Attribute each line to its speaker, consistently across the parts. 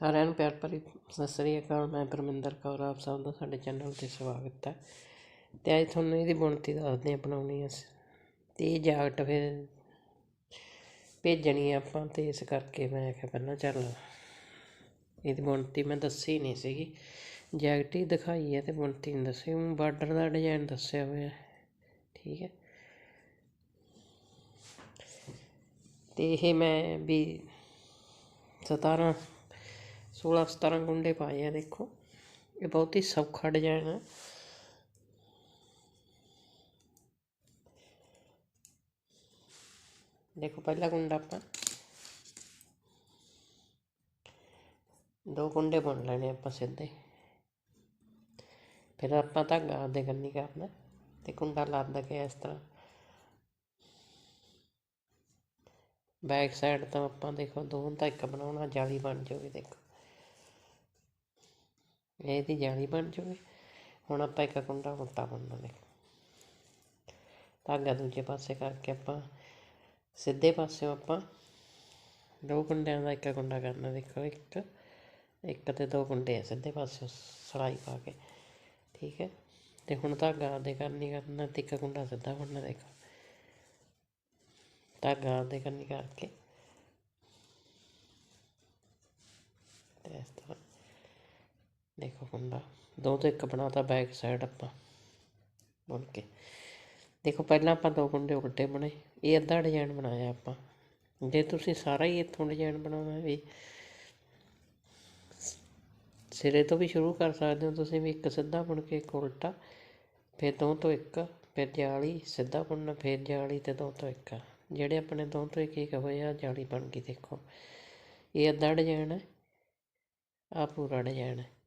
Speaker 1: ਸਾਰਿਆਂ ਨੂੰ ਪਿਆਰ ਭਰੀ ਸਤਿ ਸ੍ਰੀ ਅਕਾਲ, ਮੈਂ ਪਰਮਿੰਦਰ ਕੌਰ, ਆਪ ਸਭ ਦਾ ਸਾਡੇ ਚੈਨਲ ਤੇ ਸਵਾਗਤ ਹੈ। ਤੇ ਅੱਜ ਤੁਹਾਨੂੰ ਇਹਦੀ ਬੁਣਤੀ ਦੱਸਦੇ ਹਾਂ, ਬਣਾਉਣੀ ਅਸੀਂ। ਤੇ ਇਹ ਜਾਕਟ ਫਿਰ ਭੇਜਣੀ ਆ ਆਪਾਂ ਤੇ ਇਸ ਕਰਕੇ ਮੈਂ ਕਿਹਾ ਪਹਿਲਾਂ ਚੱਲ ਇਹਦੀ ਬੁਣਤੀ ਮੈਂ ਦੱਸੀ ਨਹੀਂ ਸੀਗੀ। ਜੈਕਟ ਹੀ ਦਿਖਾਈ ਹੈ ਤੇ ਬੁਣਤੀ ਨਹੀਂ ਦੱਸੀ। ਉਹ ਬਾਰਡਰ ਦਾ ਡਿਜ਼ਾਈਨ ਦੱਸਿਆ ਹੋਇਆ ਠੀਕ ਹੈ। ਤੇ ਇਹ ਮੈਂ ਵੀ 17 16 17 ਗੁੰਡੇ ਪਾਏ ਆ ਦੇਖੋ। ਇਹ ਬਹੁਤ ਹੀ ਸੌਖਾ ਡਿਜ਼ਾਈਨ ਹੈ ਦੇਖੋ ਪਹਿਲਾ ਗੁੰਡਾ ਆਪਾਂ। ਦੋ ਗੁੰਡੇ ਬੁਣ ਲੈਣੇ ਆਪਾਂ ਸਿੱਧੇ। ਫਿਰ ਆਪਾਂ ਧਾਗਾ ਦੇ ਕੰਨੀ ਕਰਨਾ। ਤੇ ਕੁੰਡਾ ਲੱਦ ਕੇ ਇਸ ਤਰ੍ਹਾਂ। ਬੈਕ ਸਾਈਡ ਤੋਂ ਆਪਾਂ ਦੇਖੋ ਦੋ ਤਾਂ ਇੱਕ ਬਣਾਉਣਾ, ਜਾਲੀ ਬਣ ਜਾਊਗੀ, ਦੇਖੋ। ਇਹਦੀ ਜਾਲੀ ਬਣ ਜਾਊਗੀ ਹੁਣ ਆਪਾਂ ਇੱਕ ਕੁੰਡਾ ਮੋਟਾ ਬਣਨਾ ਦੇਖੋ ਧਾਗਾ ਦੂਜੇ ਪਾਸੇ ਕਰਕੇ ਆਪਾਂ, ਸਿੱਧੇ ਪਾਸਿਓਂ ਆਪਾਂ ਦੋ ਕੁੰਡਿਆਂ ਦਾ ਇੱਕ ਕੁੰਡਾ ਕਰਨਾ। ਦੇਖੋ, ਇੱਕ ਇੱਕ ਤੇ ਦੋ ਕੁੰਡੇ ਆ ਸਿੱਧੇ ਪਾਸਿਓਂ ਸਲਾਈ ਪਾ ਕੇ। ਠੀਕ ਹੈ? ਤੇ ਹੁਣ ਧਾਗਾ ਦੇ ਕਰਨੀ ਕਰਨਾ ਤੇ ਇੱਕ ਕੁੰਡਾ ਸਿੱਧਾ ਬਣਨਾ ਦੇਖੋ। ਧਾਗਾ ਦੇ ਕਰਨੀ ਕਰਕੇ। ਤੇ ਇਸ ਤਰ੍ਹਾਂ। ਦੇਖੋ ਕੁੰਡਾ ਦੋ ਤੋਂ ਇੱਕ ਬਣਾਤਾ ਬੈਕ ਸਾਈਡ ਆਪਾਂ। ਬੁਣ ਕੇ। ਦੇਖੋ ਪਹਿਲਾਂ ਆਪਾਂ ਦੋ ਕੁੰਡੇ ਉਲਟੇ ਬਣੇ। ਇਹ ਅੱਧਾ ਡਿਜ਼ਾਈਨ ਬਣਾਇਆ ਆਪਾਂ। ਜੇ ਤੁਸੀਂ ਸਾਰਾ ਹੀ ਇੱਥੋਂ ਡਿਜ਼ਾਈਨ ਬਣਾਉਣਾ ਵੀ ਸਿਰੇ ਤੋਂ ਵੀ ਸ਼ੁਰੂ ਕਰ ਸਕਦੇ ਹੋ, ਤੁਸੀਂ ਵੀ ਇੱਕ ਸਿੱਧਾ ਬੁਣ ਕੇ ਇੱਕ ਉਲਟਾ, ਫਿਰ ਦੋ ਤੋਂ ਇੱਕ, ਫਿਰ ਜਾਲੀ ਸਿੱਧਾ ਬੁਣਨਾ, ਫਿਰ ਜਾਲੀ ਤੇ ਦੋ ਤੋਂ ਇੱਕ। ਜਿਹੜੇ ਆਪਣੇ ਦੋ ਤੋਂ ਇੱਕ ਇੱਕ ਹੋਏ ਆ, ਜਾਲੀ ਬਣ ਗਈ ਦੇਖੋ। ਇਹ ਅੱਧਾ ਡਿਜ਼ਾਈਨ ਹੈ ਆ ਪੂਰਾ ਡਿਜ਼ਾਈਨ ਹੈ।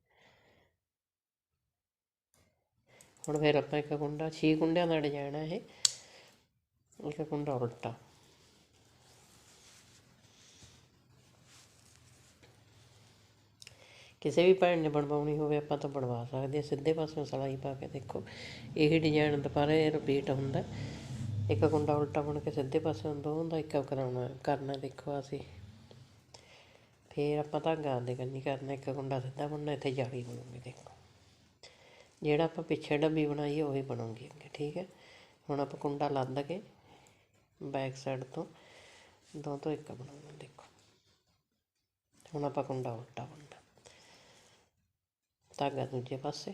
Speaker 1: ਹੁਣ ਫਿਰ ਆਪਾਂ ਇੱਕ ਕੁੰਡਾ 6 ਕੁੰਡਿਆਂ ਦਾ ਡਿਜ਼ਾਈਨ ਹੈ ਇਹ। ਇੱਕ ਕੁੰਡਾ ਉਲਟਾ। ਕਿਸੇ ਵੀ ਭੈਣ ਨੇ ਬਣਵਾਉਣੀ ਹੋਵੇ, ਆਪਾਂ ਤਾਂ ਬਣਵਾ ਸਕਦੇ ਹਾਂ। ਸਿੱਧੇ ਪਾਸੇ ਸਲਾਈ ਪਾ ਕੇ ਦੇਖੋ। ਇਹੀ ਡਿਜ਼ਾਈਨ ਦੁਬਾਰਾ ਰਿਪੀਟ ਹੁੰਦਾ। ਇੱਕ ਕੁੰਡਾ ਉਲਟਾ ਬਣ ਕੇ ਸਿੱਧੇ ਪਾਸੇ ਦੋ ਦਾ ਇੱਕ ਕਰਾਉਣਾ, ਕਰਨਾ ਦੇਖੋ ਅਸੀਂ। ਫਿਰ ਆਪਾਂ ਧਾਗਾ ਦੇ ਕੰਨੀ ਕਰਨਾ, ਇੱਕ ਕੁੰਡਾ ਸਿੱਧਾ ਬਣਨਾ, ਇੱਥੇ ਜਾਲੀ ਬਣੂਗੀ, ਦੇਖੋ। ਜਿਹੜਾ ਆਪਾਂ ਪਿੱਛੇ ਡੱਬੀ ਬਣਾਈ ਹੈ ਉਹੀ ਬਣੂਗੀ ਅੱਗੇ, ਠੀਕ ਹੈ? ਹੁਣ ਆਪਾਂ ਕੁੰਡਾ ਲੱਦ ਕੇ ਬੈਕ ਸਾਈਡ ਤੋਂ ਦੋ ਤੋਂ ਇੱਕ ਬਣਾਉਣਾ ਦੇਖੋ। ਹੁਣ ਆਪਾਂ ਕੁੰਡਾ ਉਲਟਾ ਬਣਦਾ। ਧਾਗਾ ਦੂਜੇ ਪਾਸੇ।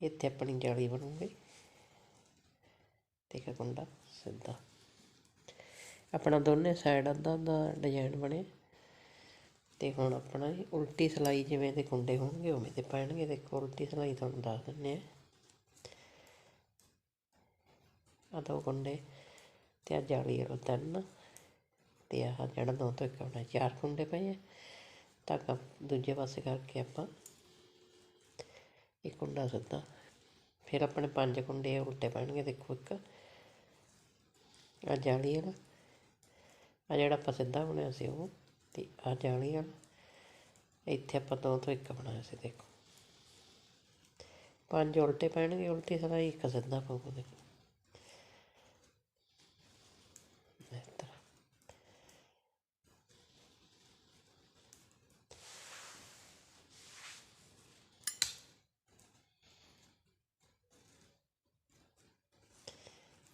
Speaker 1: ਇੱਥੇ ਆਪਣੀ ਜਾਲੀ ਬਣੂਗੀ। ਤੇ ਇੱਕ ਕੁੰਡਾ, ਸਿੱਧਾ। ਆਪਣਾ ਦੋਨੇ ਸਾਈਡ ਅੱਧਾ ਅੱਧਾ ਡਿਜ਼ਾਈਨ ਬਣੇ। ਤੇ ਹੁਣ ਆਪਣਾ ਉਲਟੀ ਸਲਾਈ ਜਿਵੇਂ ਦੇ ਕੁੰਡੇ ਹੋਣਗੇ, ਉਵੇਂ ਦੇ ਪੈਣਗੇ। ਦੇਖੋ ਉਲਟੀ ਸਲਾਈ ਤੁਹਾਨੂੰ ਦੱਸ ਦਿੰਨੇ ਆ। ਆ ਦੋ ਕੁੰਡੇ ਤੇ ਆ ਜਾਲੀ ਵਾਲਾ ਤਿੰਨ ਤੇ ਆਹ ਜਿਹੜਾ ਦੋ ਤੋਂ ਇੱਕ ਹੋਣਾ ਚਾਰ ਕੁੰਡੇ ਪਏ ਆ। ਧਾਗਾ ਦੂਜੇ ਪਾਸੇ ਕਰਕੇ ਆਪਾਂ ਇੱਕ ਕੁੰਡਾ ਸਿੱਧਾ। ਫਿਰ ਆਪਣੇ ਪੰਜ ਕੁੰਡੇ ਉਲਟੇ ਪੈਣਗੇ ਦੇਖੋ ਇੱਕ। ਆ ਜਾਲੀ ਵਾਲਾ। ਆ ਜਿਹੜਾ ਆਪਾਂ ਸਿੱਧਾ ਬਣਿਆ ਸੀ ਉਹ, ਤੇ ਆ ਜਾਲੀ ਵਾਲਾ ਇੱਥੇ ਆਪਾਂ ਦੋ ਤੋਂ ਇੱਕ ਬਣਾਇਆ ਸੀ, ਦੇਖੋ। ਪੰਜ ਉਲਟੇ ਪੈਣਗੇ, ਉਲਟੀ ਸਲਾਈ ਇੱਕ ਸਿੱਧਾ ਪਊਗਾ, ਦੇਖੋ।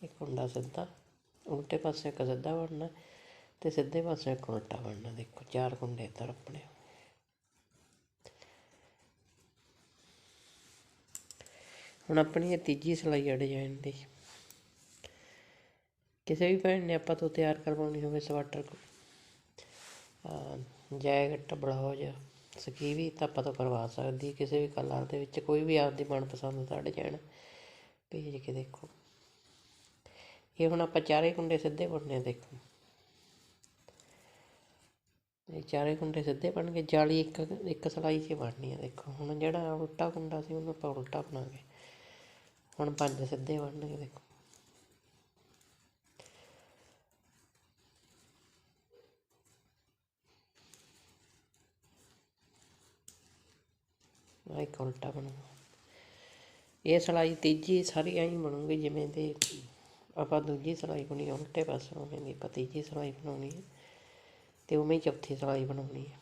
Speaker 1: ਇੱਕ ਹੁੰਦਾ ਸਿੱਧਾ, ਉਲਟੇ ਪਾਸੇ ਇੱਕ ਸਿੱਧਾ ਬਣਨਾ। ਤੇ ਸਿੱਧੇ ਪਾਸੇ ਇੱਕ ਉਲਟਾ ਬਣਨਾ ਦੇਖੋ, ਚਾਰ ਕੁੰਡੇ ਇੱਧਰ ਆਪਣੇ। ਹੁਣ ਆਪਣੀ ਇਹ ਤੀਜੀ ਸਲਾਈ ਆ ਡਿਜ਼ਾਈਨ ਦੀ ਕਿਸੇ ਵੀ ਭੈਣ ਨੇ ਆਪਾਂ ਤੋਂ ਤਿਆਰ ਕਰਵਾਉਣੀ ਹੋਵੇ ਸਵਾਟਰ ਜੈਕਟ ਬਲਾਉਜ ਸਕੀਵੀ ਤਾਂ ਆਪਾਂ ਤੋਂ ਕਰਵਾ ਸਕਦੀ। ਕਿਸੇ ਵੀ ਕਲਰ ਦੇ ਵਿੱਚ ਕੋਈ ਵੀ ਆਪਦੀ ਮਨਪਸੰਦ ਦਾ ਡਿਜ਼ਾਈਨ ਭੇਜ ਕੇ ਦੇਖੋ। ਇਹ ਹੁਣ ਆਪਾਂ ਚਾਰੇ ਕੁੰਡੇ ਸਿੱਧੇ ਬਣਨੇ ਦੇਖੋ। ਇਹ ਚਾਰੇ ਕੁੰਡੇ ਸਿੱਧੇ ਬਣ ਗਏ, ਜਾਲੀ ਇੱਕ ਇੱਕ ਸਲਾਈ 'ਚ ਬਣਨੀ ਆ, ਦੇਖੋ। ਹੁਣ ਜਿਹੜਾ ਉਲਟਾ ਕੁੰਡਾ ਸੀ, ਉਹਨੂੰ ਆਪਾਂ ਉਲਟਾ ਬਣਾਗੇ ਹੁਣ ਪੰਜ ਸਿੱਧੇ ਬਣਨਗੇ ਦੇਖੋ। ਆ ਇੱਕ ਉਲਟਾ ਬਣੂਗਾ ਇਹ ਸਿਲਾਈ ਤੀਜੀ ਸਾਰੀ ਐਂ ਬਣੂਗੀ, ਜਿਵੇਂ ਦੇ ਆਪਾਂ ਦੂਜੀ ਸਿਲਾਈ ਬਣੀ, ਉਲਟੇ ਪਾਸੇ ਉਵੇਂ ਆਪਾਂ ਤੀਜੀ ਸਿਲਾਈ ਬਣਾਉਣੀ ਹੈ ਤੇ ਉਵੇਂ ਹੀ ਚੌਥੀ ਸਿਲਾਈ ਬਣਾਉਣੀ ਹੈ।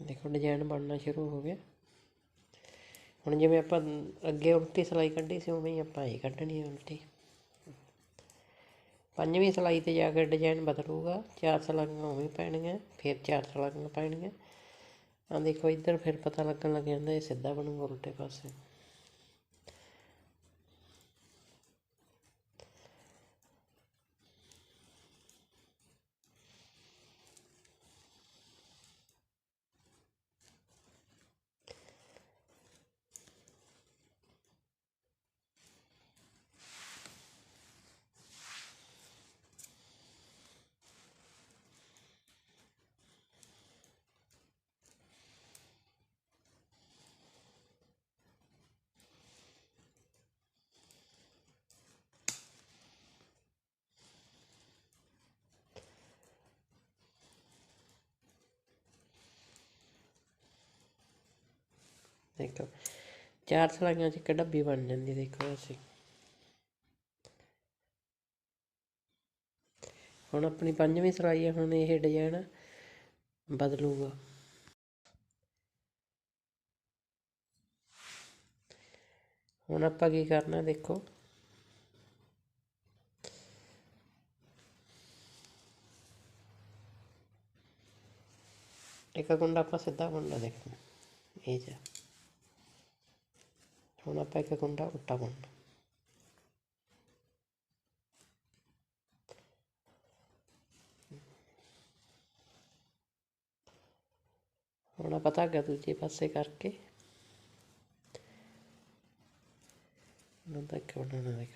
Speaker 1: ਦੇਖੋ, ਡਿਜ਼ਾਈਨ ਬਣਨਾ ਸ਼ੁਰੂ ਹੋ ਗਿਆ। ਹੁਣ ਜਿਵੇਂ ਆਪਾਂ ਅੱਗੇ ਉਲਟੀ ਸਿਲਾਈ ਕੱਢੀ ਸੀ, ਉਵੇਂ ਹੀ ਆਪਾਂ ਇਹ ਕੱਢਣੀ ਹੈ ਉਲਟੀ। ਪੰਜਵੀਂ ਸਿਲਾਈ ਤੇ ਜਾ ਕੇ ਡਿਜ਼ਾਈਨ ਬਦਲੂਗਾ, ਚਾਰ ਸਲਾਈਆਂ ਉਵੇਂ ਹੀ ਪੈਣਗੀਆਂ, ਫਿਰ ਚਾਰ ਸਲਾਈਆਂ ਪੈਣੀਆਂ ਆ ਦੇਖੋ, ਇੱਧਰ ਫਿਰ ਪਤਾ ਲੱਗਣ ਲੱਗ ਜਾਂਦਾ, ਇਹ ਸਿੱਧਾ ਬਣੂਗਾ ਉਲਟੇ ਪਾਸੇ। ਦੇਖੋ ਚਾਰ ਸਲਾਈਆਂ 'ਚ ਇੱਕ ਡੱਬੀ ਬਣ ਜਾਂਦੀ ਦੇਖੋ ਅਸੀਂ ਹੁਣ ਆਪਣੀ ਪੰਜਵੀਂ ਸਲਾਈ ਹੈ ਹੁਣ ਇਹ ਡਿਜ਼ਾਈਨ ਬਦਲੂਗਾ। ਹੁਣ ਆਪਾਂ ਕੀ ਕਰਨਾ ਦੇਖੋ। ਇੱਕ ਕੁੰਡਾ ਆਪਾਂ ਸਿੱਧਾ ਬੁਣਨਾ ਦੇਖੋ ਇਹ ਜਾ ਹੁਣ ਆਪਾਂ ਇੱਕ ਕੁੰਡਾ ਉੱਟਾ ਬੁਣਨਾ ਹੁਣ ਆਪਾਂ ਧਾਗਾ ਦੂਜੇ ਪਾਸੇ ਕਰਕੇ ਉਹਨਾਂ ਦਾ ਇੱਕ ਬਣਾਉਣਾ ਦੇਖ।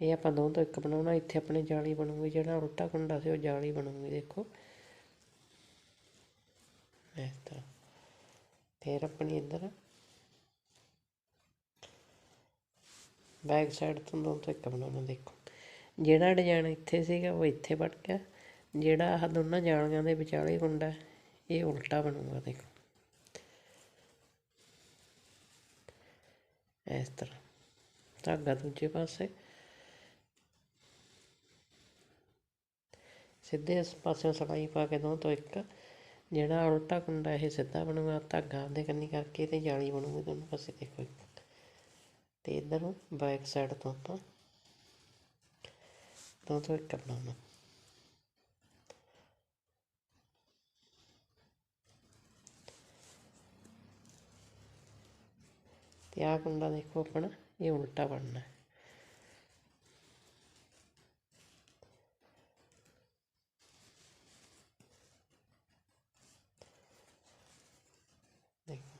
Speaker 1: ਇਹ ਆਪਾਂ ਦੋ ਤੋਂ ਇੱਕ ਬਣਾਉਣਾ, ਇੱਥੇ ਆਪਣੇ ਜਾਲੀ ਬਣੂਗੀ, ਜਿਹੜਾ ਉਲਟਾ ਕੁੰਡਾ ਸੀ ਉਹ ਜਾਲੀ ਬਣੂਗੀ, ਦੇਖੋ। ਇਸ ਤਰ੍ਹਾਂ। ਫਿਰ ਆਪਣੀ ਇੱਧਰ ਬੈਕ ਸਾਈਡ ਤੋਂ ਦੋ ਤੋਂ ਇੱਕ ਬਣਾਉਣਾ ਦੇਖੋ। ਜਿਹੜਾ ਡਿਜ਼ਾਈਨ ਇੱਥੇ ਸੀਗਾ ਉਹ ਇੱਥੇ ਵੜ ਗਿਆ। ਜਿਹੜਾ ਆਹ ਦੋਨਾਂ ਜਾਲੀਆਂ ਦੇ ਵਿਚਾਲੇ ਕੁੰਡਾ ਇਹ ਉਲਟਾ ਬਣੂਗਾ ਦੇਖੋ। ਇਸ ਤਰ੍ਹਾਂ। ਧਾਗਾ ਦੂਜੇ ਪਾਸੇ। ਸਿੱਧੇ ਇਸ ਪਾਸੇ ਸਲਾਈ ਪਾ ਕੇ ਦੋ ਤੋਂ ਇੱਕ। ਜਿਹੜਾ ਉਲਟਾ ਕੁੰਡਾ ਇਹ ਸਿੱਧਾ ਬਣੂਗਾ, ਧਾਗਾ ਆਪਦੇ ਕੰਨੀ ਕਰਕੇ ਤੇ ਜਾਲੀ ਬਣੂਗੀ ਦੋਨੋਂ ਪਾਸੇ ਦੇਖੋ ਇੱਕ। ਤੇ ਇਧਰ ਬੈਕ ਸਾਈਡ ਤੋਂ ਆਪਾਂ ਦੋ ਤੋਂ ਇੱਕ ਬਣਾਉਣਾ। ਤੇ ਆਹ ਕੁੰਡਾ ਦੇਖੋ ਆਪਣਾ, ਇਹ ਉਲਟਾ ਬਣਨਾ। ਹੈ ਦੇਖੋ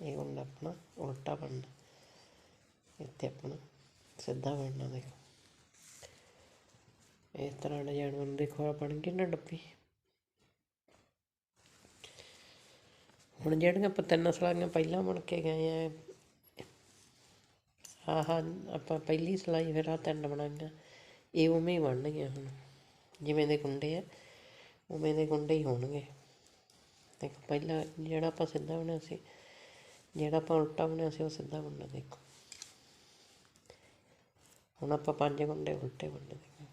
Speaker 1: ਇਹ ਕੁੰਡਾ ਆਪਣਾ ਉਲਟਾ ਬਣਨਾ। ਇੱਥੇ ਆਪਣਾ ਸਿੱਧਾ ਬਣਨਾ ਦੇਖੋ। ਇਸ ਤਰ੍ਹਾਂ ਡਿਜ਼ਾਈਨ ਬਣ ਦੇਖੋ ਬਣ ਗਈ ਨਾ ਡੱਬੀ। ਹੁਣ ਜਿਹੜੀਆਂ ਆਪਾਂ ਤਿੰਨ ਸਲਾਈਆਂ ਪਹਿਲਾਂ ਬਣ ਕੇ ਗਏ ਆ, ਆਹ ਆਪਾਂ ਪਹਿਲੀ ਸਲਾਈ ਫਿਰ ਆ ਤਿੰਨ ਬਣਾਈਆਂ। ਇਹ ਉਵੇਂ ਹੀ ਬਣਨਗੀਆਂ ਹੁਣ। ਜਿਵੇਂ ਦੇ ਗੁੰਡੇ ਆ, ਉਵੇਂ ਦੇ ਗੁੰਡੇ ਹੀ ਹੋਣਗੇ। ਦੇਖੋ, ਪਹਿਲਾਂ ਜਿਹੜਾ ਆਪਾਂ ਸਿੱਧਾ ਬਣਿਆ ਸੀ ਜਿਹੜਾ ਆਪਾਂ ਉਲਟਾ ਬਣਿਆ ਸੀ, ਉਹ ਸਿੱਧਾ ਬਣਨਾ ਦੇਖੋ। ਹੁਣ ਆਪਾਂ ਪੰਜ ਗੁੰਡੇ ਉਲਟੇ ਬਣਨੇ ਦੇਖੋ।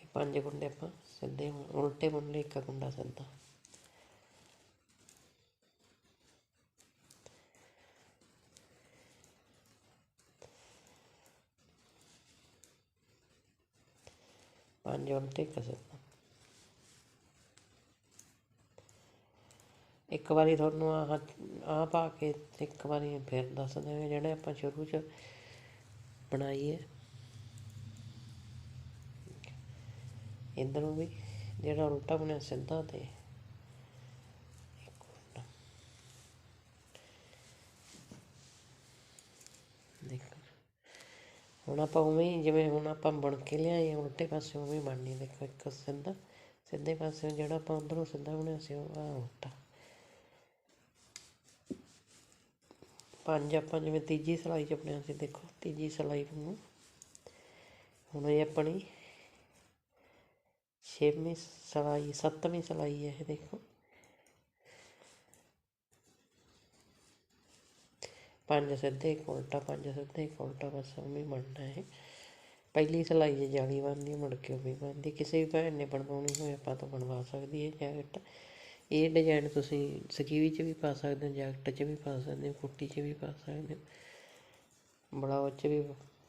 Speaker 1: ਇਹ ਪੰਜ ਗੁੰਡੇ ਆਪਾਂ ਸਿੱਧੇ ਉਲਟੇ ਬੁਣ ਲਏ ਇੱਕ ਗੁੰਡਾ ਸਿੱਧਾ। ਪੰਜ ਉਲਟੇ ਇੱਕ ਸਿੱਧਾ ਇੱਕ ਵਾਰੀ ਤੁਹਾਨੂੰ ਆਹ ਆਹ ਪਾ ਕੇ ਇੱਕ ਵਾਰੀ ਫਿਰ ਦੱਸ ਦਿਆਂਗੇ ਜਿਹੜੇ ਆਪਾਂ ਸ਼ੁਰੂ 'ਚ ਬਣਾਈਏ। ਹੈ ਇਧਰੋਂ ਵੀ ਜਿਹੜਾ ਉਲਟਾ ਬਣਿਆ ਸਿੱਧਾ ਤੇ ਇੱਕ ਉਲਟਾ। ਦੇਖੋ ਹੁਣ ਆਪਾਂ ਉਵੇਂ ਹੀ ਜਿਵੇਂ ਹੁਣ ਆਪਾਂ ਬਣ ਕੇ ਲਿਆਏ ਉਲਟੇ ਪਾਸੇ ਉਵੇਂ ਬਣਨੀ ਦੇਖੋ ਇੱਕ ਸਿੱਧਾ, ਸਿੱਧੇ ਪਾਸੇ ਜਿਹੜਾ ਆਪਾਂ ਉਧਰੋਂ ਸਿੱਧਾ ਬਣਿਆ ਸੀ, ਉਹ ਆ ਉਲਟਾ। ਪੰਜ ਆਪਾਂ ਜਿਵੇਂ ਤੀਜੀ ਸਲਾਈ ਚ ਬਣਿਆ ਸੀ, ਦੇਖੋ ਤੀਜੀ ਸਲਾਈ ਨੂੰ ਹੁਣ ਇਹ ਆਪਣੀ ਛੇਵੀਂ ਸਲਾਈ, ਸੱਤਵੀਂ ਸਲਾਈ ਹੈ ਇਹ, ਦੇਖੋ। ਪੰਜ ਸਿੱਧੇ ਇੱਕ ਉਲਟਾ, ਪੰਜ ਸਿੱਧੇ ਇੱਕ ਉਲਟਾ, ਬਸ ਉਵੇਂ ਹੀ ਬਣਨਾ ਹੈ ਪਹਿਲੀ ਸਲਾਈ 'ਚ ਜਾਲੀ ਬਣਦੀ ਮੁੜ ਕੇ ਉਹ ਵੀ ਬਣਦੀ ਕਿਸੇ ਵੀ ਭੈਣ ਨੇ ਬਣਵਾਉਣੀ ਹੋਵੇ, ਆਪਾਂ ਤੋਂ ਬਣਵਾ ਸਕਦੀ ਹੈ ਜੈਕਟ। ਇਹ ਡਿਜ਼ਾਈਨ ਤੁਸੀਂ ਸਕੀਵੀ 'ਚ ਵੀ ਪਾ ਸਕਦੇ ਹੋ, ਜੈਕਟ 'ਚ ਵੀ ਪਾ ਸਕਦੇ ਹੋ ਕੁੱਟੀ 'ਚ ਵੀ ਪਾ ਸਕਦੇ ਹੋ। ਬਲਾਉਜ 'ਚ ਵੀ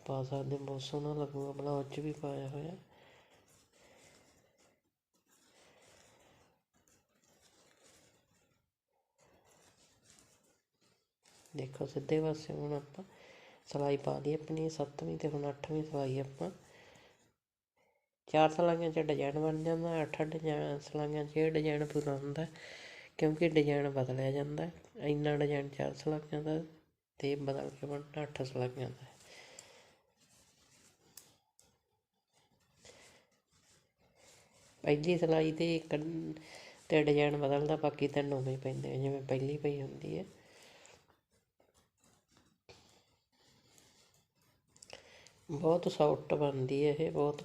Speaker 1: ਪਾ ਸਕਦੇ ਹੋ, ਬਹੁਤ ਸੋਹਣਾ ਲੱਗੂਗਾ ਬਲਾਉਜ 'ਚ ਵੀ ਪਾਇਆ ਹੋਇਆ। ਦੇਖੋ ਸਿੱਧੇ ਪਾਸੇ ਹੁਣ ਆਪਾਂ ਸਲਾਈ ਪਾ ਲਈ ਆਪਣੀ, ਸੱਤਵੀਂ ਤੇ ਹੁਣ ਅੱਠਵੀਂ ਸਲਾਈ ਆਪਾਂ। ਚਾਰ ਸਲਾਈਆਂ 'ਚ ਡਿਜ਼ਾਈਨ ਬਣ ਜਾਂਦਾ, ਅੱਠ ਡਿਜ਼ਾਈਨ ਸਲਾਈਆਂ 'ਚ ਇਹ ਡਿਜ਼ਾਈਨ ਪੂਰਾ ਹੁੰਦਾ, ਕਿਉਂਕਿ ਡਿਜ਼ਾਈਨ ਬਦਲਿਆ ਜਾਂਦਾ, ਇੰਨਾ ਡਿਜ਼ਾਈਨ ਚਾਰ ਸਲਾਈਆਂ ਦਾ ਤੇ ਬਦਲ ਕੇ ਬਣਦਾ ਅੱਠ ਸਲਾਈਆਂ ਦਾ। ਪਹਿਲੀ ਸਲਾਈ ਤੇ ਇੱਕ ਤੇ ਡਿਜ਼ਾਈਨ ਬਦਲਦਾ, ਬਾਕੀ ਤਿੰਨ ਉਵੇਂ ਪੈਂਦੇ ਜਿਵੇਂ ਪਹਿਲੀ ਪਈ ਹੁੰਦੀ ਹੈ। ਬਹੁਤ ਸੌਫਟ ਬਣਦੀ ਹੈ ਇਹ, ਬਹੁਤ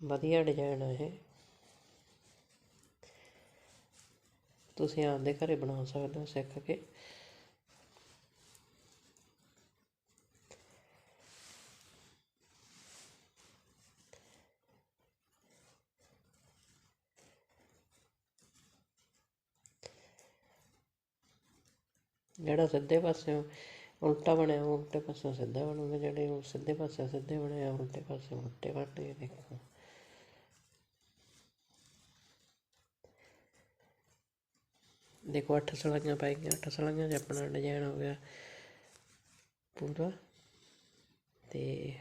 Speaker 1: ਵਧੀਆ ਡਿਜ਼ਾਈਨ ਹੈ ਇਹ। ਤੁਸੀਂ ਆਪਦੇ ਘਰੇ ਬਣਾ ਸਕਦੇ ਹੋ ਸਿੱਖ ਕੇ। ਜਿਹੜਾ ਸਿੱਧੇ ਪਾਸਿਓਂ ਉਲਟਾ ਬਣਿਆ, ਉਲਟੇ ਪਾਸੇ ਸਿੱਧਾ ਬਣੂਗਾ ਜਿਹੜੇ ਉਹ ਸਿੱਧੇ ਪਾਸੇ ਸਿੱਧੇ ਬਣੇ ਆ ਉਲਟੇ ਪਾਸੇ ਉਲਟੇ ਬਣਨੇ ਦੇਖੋ। ਦੇਖੋ, ਅੱਠ ਸਲਾਈਆਂ ਪੈ ਗਈਆਂ, ਅੱਠ ਸਲਾਈਆਂ 'ਚ ਆਪਣਾ ਡਿਜ਼ਾਈਨ ਹੋ ਗਿਆ ਪੂਰਾ। ਤੇ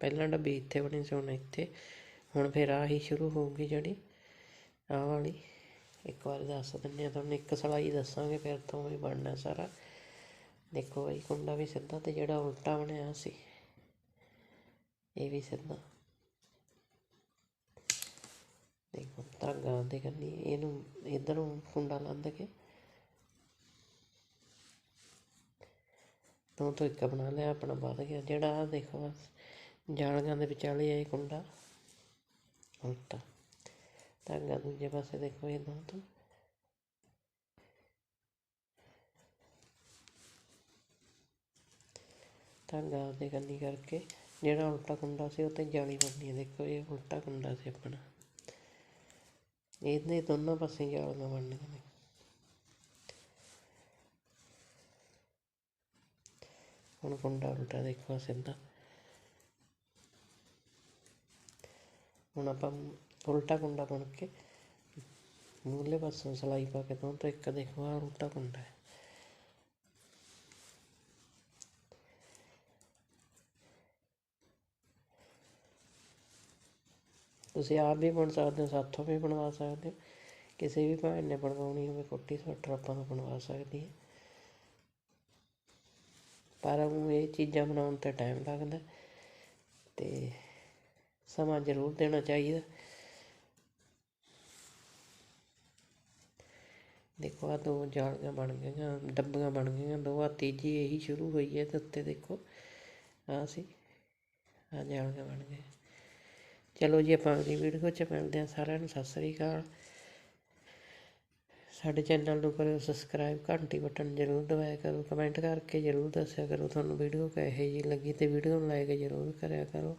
Speaker 1: ਪਹਿਲਾਂ ਡੱਬੀ ਇੱਥੇ ਬਣੀ ਸੀ, ਹੁਣ ਇੱਥੇ। ਹੁਣ ਫਿਰ ਆਹੀ ਸ਼ੁਰੂ ਹੋਊਗੀ ਜਿਹੜੀ, ਆਹ ਵਾਲੀ। ਇੱਕ ਵਾਰ ਦੱਸ ਦਿੰਦੇ ਆ ਤੁਹਾਨੂੰ, ਇੱਕ ਸਲਾਈ ਦੱਸਾਂਗੇ, ਫਿਰ ਤੋਂ ਹੀ ਬਣਨਾ ਸਾਰਾ। ਦੇਖੋ ਬਈ, ਕੁੰਡਾ ਵੀ ਸਿੱਧਾ ਤੇ ਜਿਹੜਾ ਉਲਟਾ ਬਣਿਆ ਸੀ, ਇਹ ਵੀ ਸਿੱਧਾ। ਦੇਖੋ, ਧਾਗਾ ਦੇ ਕੰਨੀ, ਇਹਨੂੰ ਇਧਰੋਂ ਕੁੰਡਾ ਲੰਦ ਕੇ ਦੋ ਤੋਂ ਇੱਕ ਬਣਾ ਲਿਆ, ਆਪਣਾ ਵੱਧ ਗਿਆ। ਜਿਹੜਾ ਆ ਦੇਖੋ ਬਸ ਜਾਲੀਆਂ ਦੇ ਵਿਚਾਲੇ ਇਹ ਕੁੰਡਾ, ਉਲਟਾ। ਧਾਗਾ ਦੂਜੇ ਪਾਸੇ ਦੇਖੋ, ਇਹ ਦੋ ਤੋਂ ਧਾਗਾ ਦੇ ਕੰਨੀ ਕਰਕੇ, ਜਿਹੜਾ ਉਲਟਾ ਕੁੰਡਾ ਸੀ, ਉਹ ਤੇ ਜਾਲੀ ਬਣਨੀ ਹੈ ਦੇਖੋ ਇਹ ਉਲਟਾ ਕੁੰਡਾ ਸੀ ਆਪਣਾ। ਇਹਦੇ ਦੋਨੋਂ ਪਾਸੇ ਜਾਲੀਆਂ ਬਣਨੀਆਂ ਨੇ ਹੁਣ ਕੁੰਡਾ ਉਲਟਾ ਦੇਖੋ ਸਿੱਧਾ। ਹੁਣ ਆਪਾਂ ਉਲਟਾ ਕੁੰਡਾ ਬਣ ਕੇ ਮੂਲੇ ਪਾਸੋਂ ਸਲਾਈ ਪਾ ਕੇ ਦੋ ਤੋਂ ਇੱਕ ਦੇਖੋ ਆ ਉਲਟਾ ਕੁੰਡਾ ਹੈ। ਤੁਸੀਂ ਆਪ ਵੀ ਬਣ ਸਕਦੇ ਹੋ, ਸਾਥੋਂ ਵੀ ਬਣਵਾ ਸਕਦੇ ਹੋ। ਕਿਸੇ ਵੀ ਭੈਣ ਨੇ ਬਣਵਾਉਣੀ ਹੋਵੇ, ਕੋਟੀ, ਸਵੈਟਰ ਆਪਾਂ ਤੋਂ ਬਣਵਾ ਸਕਦੀ ਹੈ। ਪਰ ਉਹ ਇਹ ਚੀਜ਼ਾਂ ਬਣਾਉਣ ਤੇ ਟਾਈਮ ਲੱਗਦਾ ਤੇ ਸਮਾਂ ਜ਼ਰੂਰ ਦੇਣਾ ਚਾਹੀਦਾ ਦੇਖੋ ਆ ਦੋ ਜਾਲੀਆਂ ਬਣ ਗਈਆਂ, ਡੱਬੀਆਂ ਬਣ ਗਈਆਂ ਦੋ ਆ ਤੀਜੀ ਇਹੀ ਸ਼ੁਰੂ ਹੋਈ ਹੈ ਤੇ ਉੱਤੇ ਦੇਖੋ ਆ ਸੀ ਆ ਜਾਲੀਆਂ ਬਣ ਗਏ ਚਲੋ ਜੀ ਆਪਾਂ ਅਗਲੀ ਵੀਡੀਓ 'ਚ ਮਿਲਦੇ ਹਾਂ ਸਾਰਿਆਂ ਨੂੰ, ਸਤਿ ਸ੍ਰੀ ਅਕਾਲ। ਸਾਡੇ ਚੈਨਲ ਨੂੰ ਕਰਿਓ ਸਬਸਕ੍ਰਾਈਬ ਘੰਟੀ ਬਟਨ ਜ਼ਰੂਰ ਦਬਾਇਆ ਕਰੋ ਕਮੈਂਟ ਕਰਕੇ ਜ਼ਰੂਰ ਦੱਸਿਆ ਕਰੋ ਤੁਹਾਨੂੰ ਵੀਡੀਓ ਕਿਹੋ ਜਿਹੀ ਲੱਗੀ ਤੇ ਵੀਡੀਓ ਨੂੰ ਲਾਈਕ ਜ਼ਰੂਰ ਕਰਿਆ ਕਰੋ।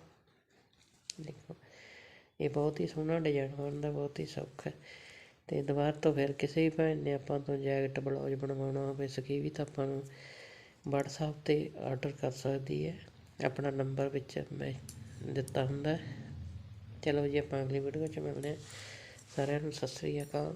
Speaker 1: ਦੇਖੋ, ਇਹ ਬਹੁਤ ਹੀ ਸੋਹਣਾ ਡਿਜ਼ਾਈਨ ਬਣਦਾ ਬਹੁਤ ਹੀ ਸੌਖਾ ਹੈ। ਤੇ ਦੁਬਾਰਾ ਤੋਂ ਫਿਰ ਕਿਸੇ ਵੀ ਭੈਣ ਨੇ ਆਪਾਂ ਤੋਂ ਜੈਕਟ ਬਲਾਉਜ ਬਣਵਾਉਣਾ ਹੋਵੇ, ਸਕੀ ਵੀ ਤਾਂ ਆਪਾਂ ਨੂੰ WhatsApp ਤੇ ਆਰਡਰ ਕਰ ਸਕਦੀ ਹੈ। ਆਪਣਾ ਨੰਬਰ ਵਿੱਚ ਮੈਂ ਦਿੱਤਾ ਹੁੰਦਾ ਹੈ। ਚਲੋ ਜੀ ਆਪਾਂ ਅਗਲੀ ਵੀਡੀਓ 'ਚ ਮਿਲਦੇ ਹਾਂ। ਸਾਰਿਆਂ ਨੂੰ ਸਤਿ ਸ੍ਰੀ ਅਕਾਲ।